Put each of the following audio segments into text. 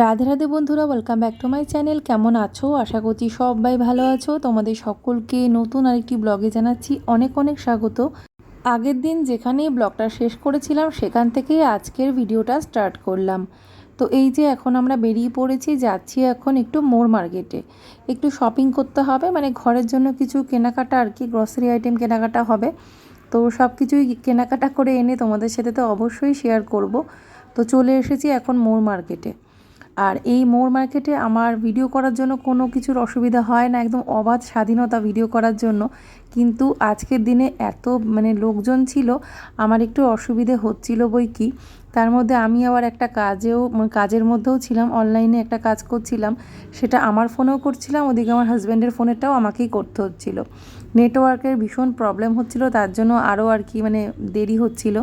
রাধে রাধে বন্ধুরা welcome back to my channel কেমন আছো? আশা করছি সবাই ভালো আছো। তোমাদের সকলকে নতুন আরেকটি ব্লগে জানাচ্ছি অনেক অনেক স্বাগত। আগের দিন যেখানে ব্লগটা শেষ করেছিলাম, সেখান থেকেই আজকের ভিডিওটা স্টার্ট করলাম। তো এই যে এখন আমরা বেরিয়ে পড়েছি, যাচ্ছি এখন একটু মোর মার্কেটে। একটু শপিং করতে হবে মানে ঘরের জন্য কিছু কেনাকাটা আর কি গ্রসারি আইটেম কেনাকাটা হবে। তো সব কিছুই কেনাকাটা করে এনে তোমাদের সাথে তো অবশ্যই শেয়ার করব। তো চলে এসেছি এখন মোর মার্কেটে। আর এই মোর মার্কেটে আমার ভিডিও করার জন্য কোনো কিছুর অসুবিধা হয় না, একদম অবাধ স্বাধীনতা ভিডিও করার জন্য। কিন্তু আজকের দিনে এত মানে লোকজন ছিল, আমার একটু অসুবিধে হচ্ছিল বই কি, তার মধ্যে আমি আবার একটা কাজেও মানে কাজের মধ্যেও ছিলাম অনলাইনে একটা কাজ করছিলাম, সেটা আমার ফোনেও করছিলাম, ওদিকে আমার হাজব্যান্ডের ফোনেরটাও আমাকেই করতে হচ্ছিল। নেটওয়ার্কের ভীষণ প্রবলেম হচ্ছিল, তার জন্য আরও আর কি মানে দেরি হচ্ছিল।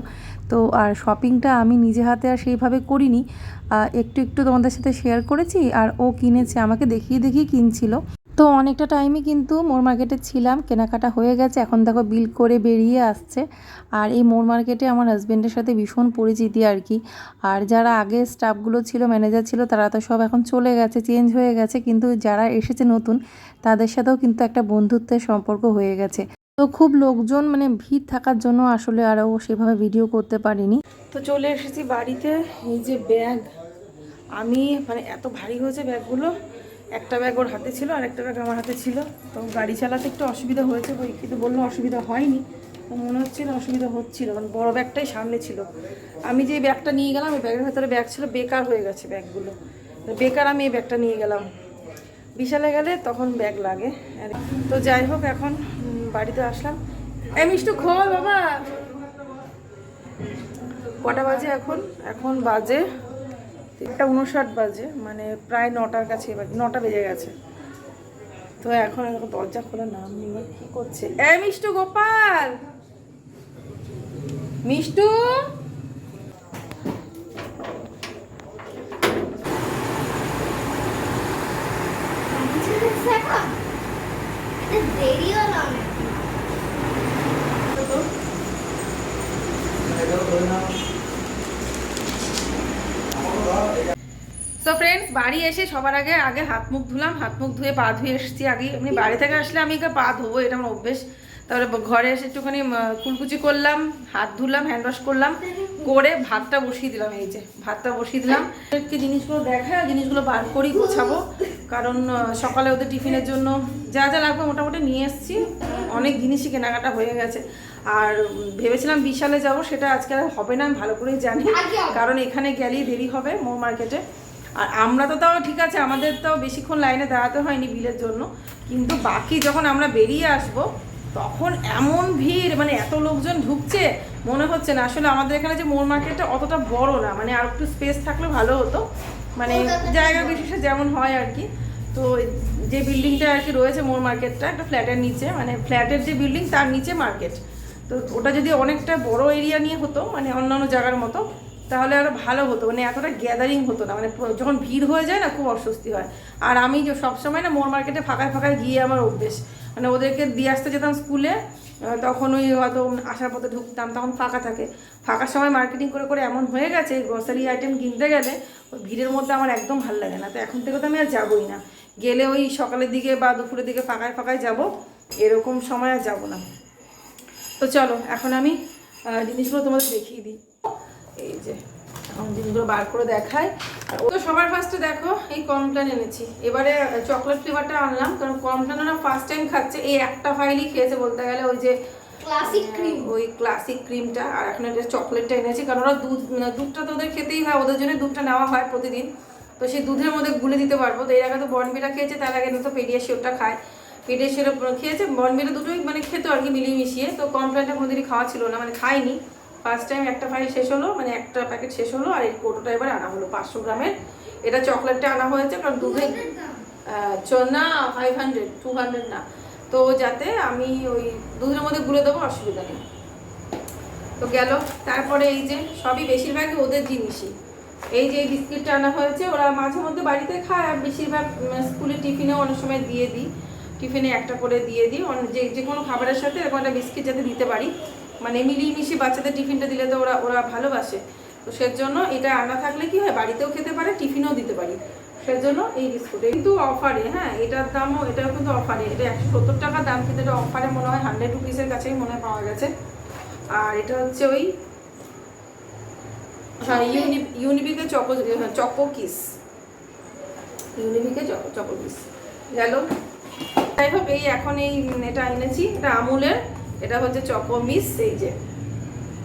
তো আর শপিংটা আমি নিজে হাতে আর সেইভাবে করিনি। একটু একটু তোমাদের সাথে শেয়ার করেছি আর ও কিনেছে, আমাকে দেখিয়ে দেখিয়ে কিনছিল। তো অনেকটা টাইমই কিন্তু মোর মার্কেটে ছিলাম, কেনাকাটা হয়ে গেছে, এখন দেখো বিল করে বেরিয়ে আসছে। আর এই মোর মার্কেটে আমার হাজব্যান্ডের সাথে ভীষণ পরিচিতি আর কি। আর যারা আগে স্টাফগুলো ছিল ম্যানেজার ছিল, তারা তো সব এখন চলে গেছে চেঞ্জ হয়ে গেছে। কিন্তু যারা এসেছে নতুন, তাদের সাথেও কিন্তু একটা বন্ধুত্বের সম্পর্ক হয়ে গেছে। তো খুব লোকজন মানে ভিড় থাকার জন্য আসলে আরও সেভাবে ভিডিও করতে পারিনি। তো চলে এসেছি বাড়িতে, এই যে ব্যাগ আমি মানে এত ভারী হয়েছে ব্যাগগুলো, একটা ব্যাগ ওর হাতে ছিল আর একটা ব্যাগ আমার হাতে ছিল। তো গাড়ি চালাতে একটু অসুবিধা হয়েছে বই কিন্তু বলল অসুবিধা হয়নি। তো মনে হচ্ছিল অসুবিধা হচ্ছিল কারণ বড় ব্যাগটাই সামনে ছিল। আমি যে ব্যাগটা নিয়ে গেলাম, ওই ব্যাগের ভেতরে ব্যাগ ছিল, বেকার হয়ে গেছে ব্যাগগুলো বেকার আমি এই ব্যাগটা নিয়ে গেলাম। বিশালে গেলে তখন ব্যাগ লাগে। তো যাই হোক, এখন বাড়িতে আসলাম। এই মিষ্টু, খোল বাবা। কটা বাজে এখন? এখন বাজে একটা উনষাট বাজে মানে প্রায় নটার কাছে এবার, নটা বেজে গেছে। তো এখন দরজা খোলা নাম নেই কি করছে? এ মিষ্টু গোপাল! মিষ্টু! দেরি হলো অনেক সো ফ্রেন্ডস বাড়ি এসে সবার আগে আগে হাত মুখ ধুলাম, হাত মুখ ধুয়ে পা ধুয়ে এসেছি। আগে এমনি বাড়ি থেকে আসলে আমি পা ধোবো, এটা আমার অভ্যেস। তারপরে ঘরে এসে একটুখানি কুলকুচি করলাম, হাত ধুলাম হ্যান্ড ওয়াশ করলাম, করে ভাতটা বসিয়ে দিলাম এই যে, ভাতটা বসিয়ে দিলাম। একটু জিনিসগুলো দেখায় জিনিসগুলো বার করি, গুছাবো। কারণ সকালে ওদের টিফিনের জন্য যা যা লাগবে মোটামুটি নিয়ে এসেছি। অনেক জিনিসই কেনাকাটা হয়ে গেছে। আর ভেবেছিলাম বিশালে যাব, সেটা আজকে আর হবে না, আমি ভালো করেই জানি। কারণ এখানে গেলেই দেরি হবে মোর মার্কেটে। আর আমরা তো তাও ঠিক আছে, আমাদের তো বেশিক্ষণ লাইনে দাঁড়াতে হয়নি বিলের জন্য। কিন্তু বাকি যখন আমরা বেরিয়ে আসব তখন এমন ভিড় মানে এত লোকজন ঢুকছে মনে হচ্ছে না। আসলে আমাদের এখানে যে মোর মার্কেটটা অতটা বড় না মানে আর একটু স্পেস থাকলে ভালো হতো। মানে জায়গা বিশেষে যেমন হয় আর কি। তো যে বিল্ডিংটা আর কি রয়েছে মোর মার্কেটটা একটা ফ্ল্যাটের নিচে মানে ফ্ল্যাটের যে বিল্ডিং তার নিচে মার্কেট তো ওটা যদি অনেকটা বড় এরিয়া নিয়ে হতো মানে অন্যান্য জায়গার মতো তাহলে আরও ভালো হতো। মানে এতটা গ্যাদারিং হতো না মানে যখন ভিড় হয়ে যায় না খুব অস্বস্তি হয়। আর আমি যে সবসময় না মোর মার্কেটে ফাঁকায় ফাঁকায় গিয়ে আমার অভ্যেস। মানে ওদেরকে দিয়ে আসতে যেতাম স্কুলে তখন ওই হয়তো আসার পথে ঢুকতাম, তখন ফাঁকা থাকে। ফাঁকার সময় মার্কেটিং করে করে এমন হয়ে গেছে গ্রসারি আইটেম কিনতে গেলে ওই ভিড়ের মধ্যে আমার একদম ভালো লাগে না। তো এখন থেকে তো আমি আর যাবোই না। গেলে ওই সকালের দিকে বা দুপুরের দিকে ফাঁকায় ফাঁকায় যাব, এরকম সময় আর যাব না। তো চলো, এখন আমি জিনিসগুলো তোমাদের দেখিয়ে দিই। জিনিসগুলো বার করে দেখায় আর ও তো সবার ফার্স্টে দেখো এই কমপ্লেন এনেছি। এবারে চকলেট ফ্লেভারটা আনলাম কারণ কমপ্লেন ওরা ফার্স্ট টাইম খাচ্ছে। এই একটা ফাইলই খেয়েছে বলতে গেলে ওই যে ক্লাসিক ক্রিম ওই ক্লাসিক ক্রিমটা আর এখন এটা চকলেটটা এনেছি কারণ ওরা দুধ মানে দুধটা তো ওদের খেতেই হয় ওদের জন্য দুধটা নেওয়া হয় প্রতিদিন। তো সেই দুধের মধ্যে গুলে দিতে পারব। তো এর আগে তো বনবিটা খেয়েছে তার আগে তো পেডিয়াশিওরটা খায়। পেডিয়াশিওর খেয়েছে বনবিটা দুটোই মানে খেতো আর কি মিলিয়ে মিশিয়ে। তো কমপ্লেনটা কোনোদিনই খাওয়া ছিল না মানে খাইনি ফার্স্ট টাইম একটা ফাইল শেষ হলো মানে একটা প্যাকেট শেষ হলো আর এই কোটোটা এবার আনা হলো পাঁচশো গ্রামের। এটা চকলেটটা আনা হয়েছে কারণ দুধে না ফাইভ হান্ড্রেড টু হান্ড্রেড না। তো যাতে আমি ওই দুধের মধ্যে গুলে দেবো অসুবিধা নেই। তো গেল। তারপরে এই যে সবই বেশিরভাগই ওদের জিনিসই। এই যে বিস্কিটটা আনা হয়েছে ওরা মাঝে মধ্যে বাড়িতে খায় আর বেশিরভাগ স্কুলে টিফিনেও অনেক সময় দিয়ে দিই। টিফিনে একটা করে দিয়ে দিই। যে যে কোনো খাবারের সাথে এরকম একটা বিস্কিট যাতে দিতে পারি। মানে মিলিয়ে মিশিয়ে বাচ্চাদের টিফিনটা দিলে তো ওরা ওরা ভালোবাসে। তো সেজন্য এটা আনা থাকলে কি হয় বাড়িতেও খেতে পারে টিফিনও দিতে পারি। সেজন্য এই বিস্কুট। কিন্তু অফারে হ্যাঁ এটার দামও এটাও কিন্তু অফারে। এটা একশো সত্তর টাকার দাম কিন্তু এটা অফারে মনে হয় হান্ড্রেড রুপিসের কাছেই মনে হয় পাওয়া গেছে। আর এটা হচ্ছে ওই হ্যাঁ ইউনি ইউনিবিকের চকো চকো কিস। ইউনিবিকের চকো চকো কিস। গেল যাই হোক এই এখন এই এটা এনেছি এটা আমুলের। এটা হচ্ছে চকো মিস এই যে।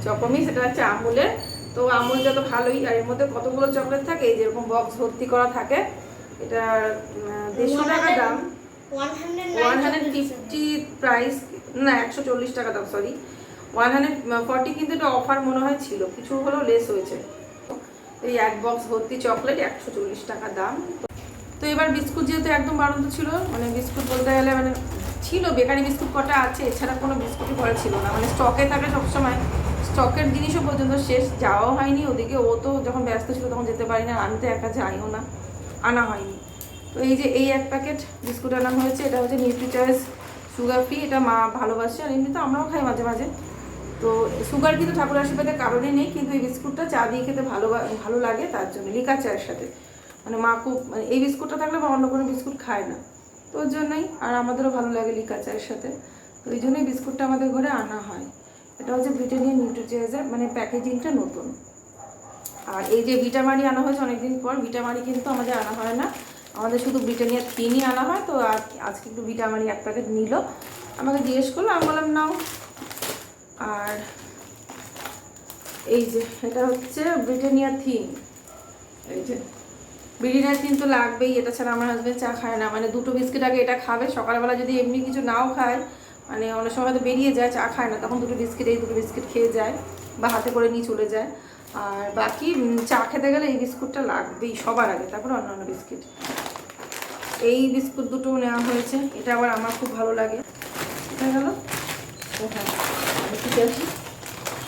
চকোমিস এটা হচ্ছে আমুলের। তো আমুলটা তো ভালোই আর এর মধ্যে কতগুলো চকলেট থাকে এই যেরকম বক্স ভর্তি করা থাকে এটা দেড়শো টাকা দাম। ওয়ান হান্ড্রেড ফিফটি প্রাইস না একশো চল্লিশ টাকা দাম সরি ওয়ান হান্ড্রেড ফর্টি কিন্তু এটা অফার মনে হয় ছিল কিছু হলেও লেস হয়েছে। এই এক বক্স ভর্তি চকলেট একশো চল্লিশ টাকা দাম। তো এবার বিস্কুট যেহেতু একদম বাড়ন্ত ছিল মানে বিস্কুট বলতে গেলে মানে ছিল, বেকারি বিস্কুট কটা আছে, এছাড়া কোনো বিস্কুটই ঘরে ছিল না। মানে স্টকে থাকে সবসময়। স্টকের জিনিসও পর্যন্ত শেষ, যাওয়াও হয়নি। ওদিকে ও তো যখন ব্যস্ত ছিল তখন যেতে পারি না আমি তো একা যাইও না। আনা হয়নি। তো এই যে এই এক প্যাকেট বিস্কুট আনা হয়েছে, এটা হচ্ছে নিউট্রি চয়েস সুগার ফ্রি, এটা মা ভালোবাসে। আর এমনি তো আমরাও খাই মাঝে মাঝে। তো সুগার কিন্তু ঠাকুর আশীর্বাদের কারণে নেই, কিন্তু এই বিস্কুটটা চা দিয়ে খেতে ভালো ভালো লাগে তার জন্য লিকা চায়ের সাথে। মানে মা খুব মানে এই বিস্কুটটা থাকলে বা অন্য কোনো বিস্কুট খায় না। ওর জন্যই, আর আমাদেরও ভালো লাগে লিকা চায়ের সাথে। তো এই জন্যই বিস্কুটটা আমাদের ঘরে আনা হয়। এটা হচ্ছে ব্রিটানিয়া নিউট্রিচয়েসের মানে প্যাকেজিংটা নতুন। আর এই যে ভিটামারি আনা হয়েছে অনেকদিন পর ভিটামারি কিন্তু আমাদের আনা হয় না। আমাদের শুধু ব্রিটানিয়া থিনই আনা হয়, তো আজ- আজকে একটু ভিটামারি এক প্যাকেট নিল। আমাকে জিজ্ঞেস করল, আমি বললাম, নাও। আর এই যে, এটা হচ্ছে ব্রিটানিয়া থিন এই যে ব্রিটানিয়া থিন তো লাগবেই, এটা ছাড়া আমার হাজব্যান্ড চা খায় না। মানে দুটো বিস্কিট আগে এটা খাবে, সকালবেলা যদি এমনি কিছু নাও খায় মানে অনেক সময় হয়তো বেরিয়ে যায়, চা খায় না, তখন দুটো বিস্কিট, এই দুটো বিস্কিট খেয়ে যায় বা হাতে করে নিয়ে চলে যায়। আর বাকি চা খেতে গেলে এই বিস্কুটটা লাগবেই সবার আগে, তারপরে অন্যান্য বিস্কিট। এই বিস্কুট দুটো নেওয়া হয়েছে, এটা আবার আমার খুব ভালো লাগে। এটা গেল?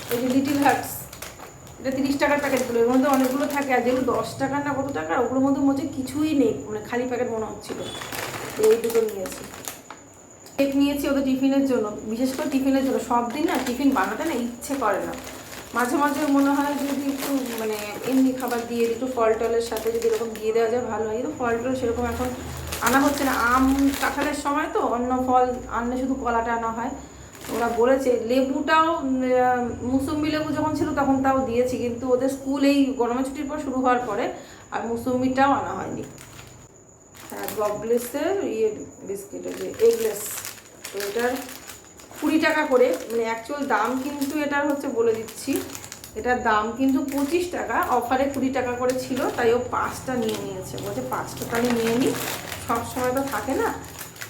যে লিটিল হার্টস। এটা তিরিশ টাকার প্যাকেটগুলো এর মধ্যে অনেকগুলো থাকে। আর যেগুলো দশ টাকার না কত টাকা, ওগুলোর মধ্যে মধ্যে কিছুই নেই। মানে খালি প্যাকেট মনে হচ্ছিল। এই দুটো নিয়েছি। কেক নিয়েছি ওদের টিফিনের জন্য। বিশেষ করে টিফিনের জন্য। সব দিন না টিফিন বানাতে না ইচ্ছে করে না। মাঝে মাঝে মনে হয় যদি একটু মানে এমনি খাবার দিয়ে একটু ফল টলের সাথে যদি এরকম দিয়ে দেওয়া যায় ভালো হয়। কিন্তু ফল টল সেরকম এখন আনা হচ্ছে না। আম, কাঁঠালের সময় তো অন্য ফল আনলে শুধু কলাটা আনা হয়। ওরা বলেছে, লেবুটাও মুসম্বি লেবু যখন ছিল তখন তাও দিয়েছি, কিন্তু ওদের স্কুল এই গরমের ছুটির পর শুরু হওয়ার পরে আর মুসম্বিটাও আনা হয়নি। হ্যাঁ গবলেসের ইয়ে বিস্কিট যে এগলেস, তো এটার কুড়ি টাকা করে মানে অ্যাকচুয়াল দাম কিন্তু এটার হচ্ছে বলে দিচ্ছি। এটার দাম কিন্তু পঁচিশ টাকা, অফারে কুড়ি টাকা করে ছিল, তাই ও পাঁচটা নিয়ে নিয়েছে। বলছে পাঁচটা তাহলে নিয়ে নিই সব সময় তো থাকে না,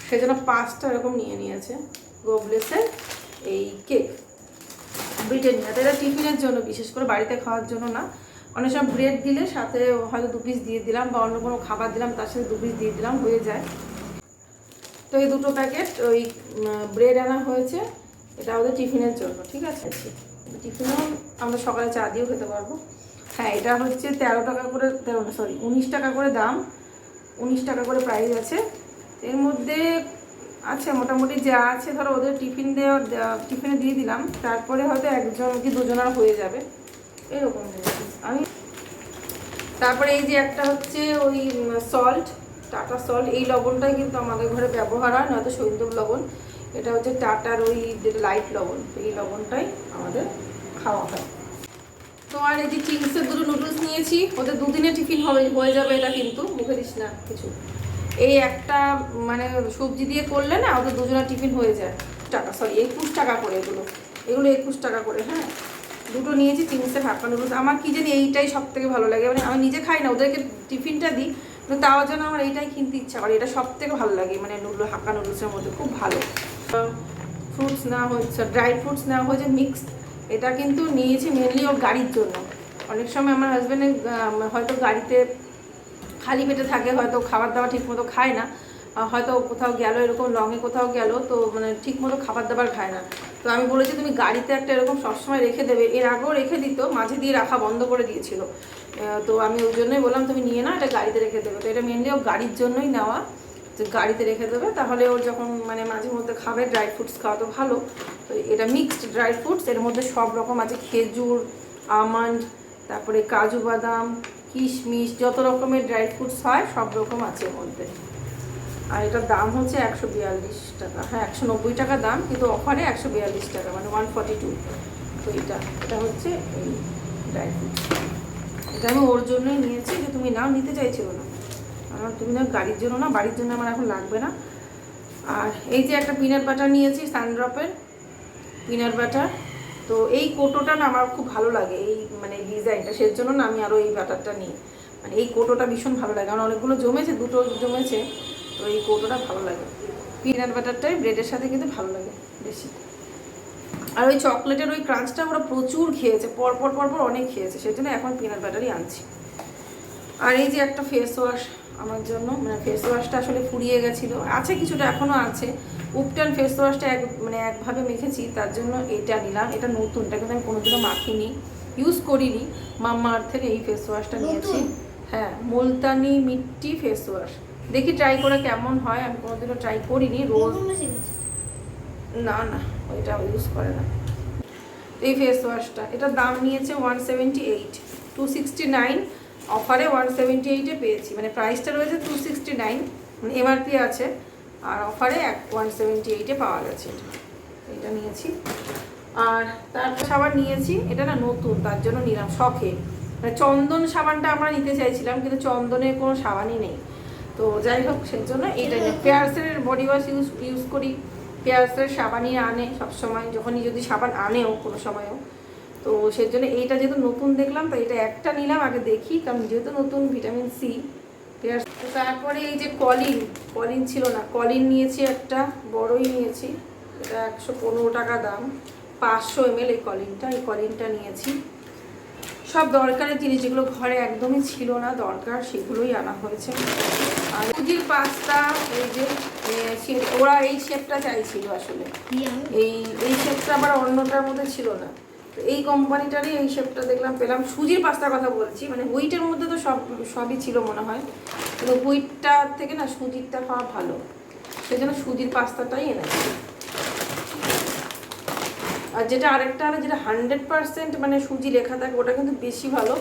সেজন্য পাঁচটা এরকম নিয়ে নিয়েছে। গোবলেসের এই কেক। ব্রিটানিয়াতে এটা টিফিনের জন্য, বিশেষ করে বাড়িতে খাওয়ার জন্য না। অনেক সময় ব্রেড দিলে সাথে হয়তো দু পিস দিয়ে দিলাম বা অন্য কোনো খাবার দিলাম, তার সাথে দু পিস দিয়ে দিলাম, হয়ে যায়। তো এই দুটো প্যাকেট ওই ব্রেড আনা হয়েছে। এটা ওদের টিফিনের জন্য, ঠিক আছে? টিফিনেও আমরা সকালে চা দিয়েও খেতে পারব। হ্যাঁ এটা হচ্ছে তেরো টাকা করে, তেরো সরি উনিশ টাকা করে দাম। উনিশ টাকা করে প্রাইস আছে। এর মধ্যে আছে, মোটামুটি যা আছে, ধরো ওদের টিফিন দেওয়া, দেওয়া- টিফিনে দিয়ে দিলাম। তারপরে হয়তো একজন কি দুজনার হয়ে যাবে। এরকম আমি তারপরে এই যে একটা হচ্ছে ওই সল্ট টাটা সল্ট এই লবণটাই কিন্তু আমাদের ঘরে ব্যবহার হয়, নয়তো সৈন্দব লবণ। এটা হচ্ছে টাটার ওই লাইট লবণ, এই লবণটাই আমাদের খাওয়া হয়। তো আর এই যে চিংসের দুটো নুডলস নিয়েছি, ওদের দুদিনে টিফিন হবে হয়ে যাবে এটা কিন্তু, মুখে দিস না কিছু। এই একটা মানে সবজি দিয়ে করলে না ওদের দুজনের টিফিন হয়ে যায়। টাকা সরি একুশ টাকা করে এগুলো। এগুলো একুশ টাকা করে হ্যাঁ? দুটো নিয়েছি চিংসের হাক্কা নুডলস আমার কী জানি এইটাই সব থেকে ভালো লাগে। মানে আমি নিজে খাই না, ওদেরকে টিফিনটা দিই তাও যেন আমার এইটাই কিনতে ইচ্ছা করে। এটা সব থেকে ভালো লাগে মানে নুডল হাক্কা নুডলসের মধ্যে, খুব ভালো। ফ্রুটস নেওয়া হয়েছে ড্রাই ফ্রুটস নেওয়া হয়েছে, মিক্সড। এটা কিন্তু নিয়েছি মেনলি ওর গাড়ির জন্য। অনেক সময় আমার হাজব্যান্ডের হয়তো গাড়িতে খালি পেটে থাকে, হয়তো খাবার দাবার ঠিক মতো খায় না হয়তো কোথাও গেল, এরকম লংয়ে কোথাও গেল, তো মানে ঠিক মতো খাবার দাবার খায় না। তো আমি বলেছি, তুমি গাড়িতে একটা এরকম সবসময় রেখে দেবে। এর আগেও রেখে দিত, মাঝে দিয়ে রাখা বন্ধ করে দিয়েছিল। তো আমি ওই জন্যই বললাম, তুমি নিয়ে না এটা গাড়িতে রেখে দেবে। তো এটা মেনলি ও গাড়ির জন্যই নেওয়া, যে গাড়িতে রেখে দেবে। তাহলে ওর যখন মানে মাঝে মধ্যে খাবে ড্রাই ফ্রুটস খাওয়া তো ভালো। তো এটা মিক্সড ড্রাই ফ্রুটস এর মধ্যে সব রকম আছে, খেজুর, আমন্ড, তারপরে কাজু বাদাম কিশমিশ, যত রকমের ড্রাই ফ্রুটস হয়, সব রকম আছে এর মধ্যে। আর এটার দাম হচ্ছে একশো বিয়াল্লিশ টাকা। হ্যাঁ একশো নব্বই টাকা দাম, কিন্তু অফারে একশো বিয়াল্লিশ টাকা মানে ওয়ান ফর্টি টু তো এটা এটা হচ্ছে এই ড্রাই ফ্রুটস এটা আমি ওর জন্যই নিয়েছি, যে তুমি নাও, নিতে চাইছিল না। আমার তুমি না গাড়ির জন্য না, বাড়ির জন্য আমার এখন লাগবে না। আর এই যে একটা পিনাট বাটার নিয়েছি সানড্রপের পিনাট বাটার তো এই কোটোটা না আমার খুব ভালো লাগে, এই মানে ডিজাইনটা। সেই জন্য না আমি আরও এই ব্যাটারটা নিই। মানে এই কোটোটা ভীষণ ভালো লাগে। আমার অনেকগুলো জমেছে, দুটো জমেছে, তো এই কোটোটা ভালো লাগে। পিনাট বাটারটাই ব্রেডের সাথে কিন্তু ভালো লাগে বেশি। আর ওই চকলেটের ওই ক্রাঞ্চটা ওরা প্রচুর খেয়েছে পর পর পর পর অনেক খেয়েছে সেই জন্য এখন পিনাট বাটারই আনছি। আর এই যে একটা ফেস ওয়াশ আমার জন্য মানে ফেস ওয়াশটা আসলে ফুরিয়ে গেছিল, আছে কিছুটা এখনও আছে। উপটান ফেস ওয়াশটা এক মানে একভাবে মেখেছি তার জন্য এটা নিলাম। এটা নতুন এটা কিন্তু আমি কোনোদিনও মাখিনি ইউজ করিনি। মাম্মা আর্থের এই ফেস ওয়াশটা নিয়েছি। হ্যাঁ মুলতানি মিট্টি ফেস ওয়াশ দেখি ট্রাই করে কেমন হয় আমি কোনোদিনও ট্রাই করিনি রোজ না না ওইটা ইউজ করে না। এই ফেস ওয়াশটা এটার দাম নিয়েছে one seventy eight two sixty nine অফারে ওয়ান সেভেন্টি এইটে পেয়েছি। মানে প্রাইসটা রয়েছে টু সিক্সটি নাইন মানে এমআরপি আছে। আর অফারে এক ওয়ান সেভেন্টি এইটে পাওয়া গেছে এটা। নিয়েছি। আর তারপর সাবান নিয়েছি। এটা না নতুন, তার জন্য নিলাম শখে। মানে চন্দন সাবানটা আমরা নিতে চাইছিলাম, কিন্তু চন্দনের কোনো সাবানই নেই। তো যাই হোক, সেই জন্য এইটা পেয়ার্সের বডি ওয়াশ ইউজ ইউজ করি। পেয়ার্সের সাবানই আনে সবসময়, যখনই যদি সাবান আনেও কোনো সময়ও। তো সেই জন্য এইটা যেহেতু নতুন দেখলাম তো এটা একটা নিলাম, আগে দেখি। কারণ যেহেতু নতুন ভিটামিন সি তারপরে এই যে কলিন কলিন ছিল না কলিন নিয়েছি একটা বড়ই নিয়েছি। এটা একশো পনেরো টাকা দাম পাঁচশো এমএল এই কলিনটা এই কলিনটা নিয়েছি। সব দরকারের জিনিস যেগুলো ঘরে একদমই ছিল না দরকার সেগুলোই আনা হয়েছে। আর সুজির পাস্তা এই যে ওরা এই শেপটা চাইছিল আসলে। এই এই শেপটা আবার অন্যটার মধ্যে ছিল না। তো এই কোম্পানিটারই এই শেপটা দেখলাম পেলাম। সুজির পাস্তার কথা বলছি মানে হুইটের মধ্যে তো সব সবই ছিল মনে হয়। কিন্তু হুইটটার থেকে না সুজিরটা খাওয়া ভালো। সেই জন্য সুজির পাস্তাটাই এনেছি। আর যেটা আরেকটা আছে যেটা হান্ড্রেড পার্সেন্ট মানে সুজি লেখা থাকে ওটা কিন্তু বেশি ভালো।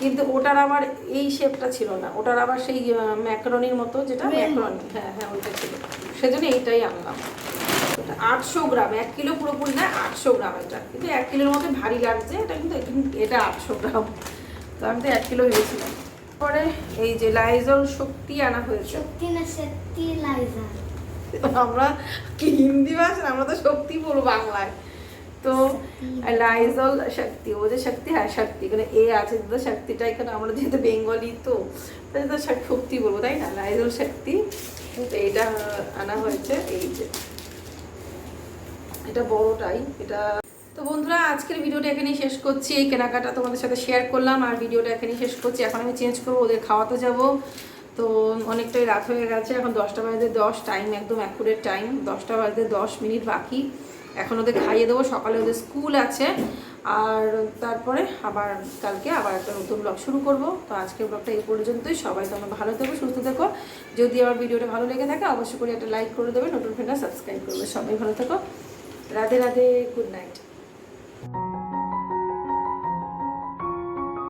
কিন্তু ওটার আবার এই শেপটা ছিল না। ওটার আবার সেই ম্যাকারনির মতো যেটা ম্যাকারনি হ্যাঁ হ্যাঁ ওইটা ছিল। সেজন্য এইটাই আনলাম। এটা আটশো গ্রাম এক কিলো পুরোপুরি না আটশো গ্রাম এটা। কিন্তু এক কিলোর মধ্যে ভারী লাগছে এটা কিন্তু এটা আটশো গ্রাম। তো আমি তো এক কিলো ভেবেছিলাম পরে এই যে লাইজল শক্তি আনা হয়েছে। শক্তি না শক্তি লাইজা আমরা কি হিন্দি ভাষা? আমরা তো শক্তি বলব বাংলায়। তো লাইজল শক্তি ও যে শক্তি হ্যাঁ শক্তি। এখানে এ আছে তো শক্তিটা এখানে আমরা যেহেতু বেঙ্গলি তো তাই তো শক্তি বলব তাই না? লাইজল শক্তি। তো এটা আনা হয়েছে এই যে। এটা বড়টাই, এটা তো বন্ধুরা, আজকের ভিডিওটা এখানেই শেষ করছি। এই কেনাকাটা তোমাদের সাথে শেয়ার করলাম আর ভিডিওটা এখানেই শেষ করছি। এখন আমি চেঞ্জ করব, ওদের খাওয়াতে যাব। তো অনেকটাই রাত হয়ে গেছে, এখন দশটা বাজে দশ টাইম একদম অ্যাকুরেট টাইম দশটা বাজে দশ মিনিট বাকি। এখন ওদের খাইয়ে দেবো, সকালে ওদের স্কুল আছে। আর তারপরে আবার কালকে আবার একটা নতুন ব্লগ শুরু করব। তো আজকের ব্লগটা এই পর্যন্তই। সবাই তোমরা ভালো থেকো, সুস্থ থেকো। যদি আমার ভিডিওটা ভালো লেগে থাকে, অবশ্যই করে একটা লাইক করে দেবে, নতুন ফ্রেন্ডরা সাবস্ক্রাইব করবে। সবাই ভালো থেকো। Radhe Radhe good night.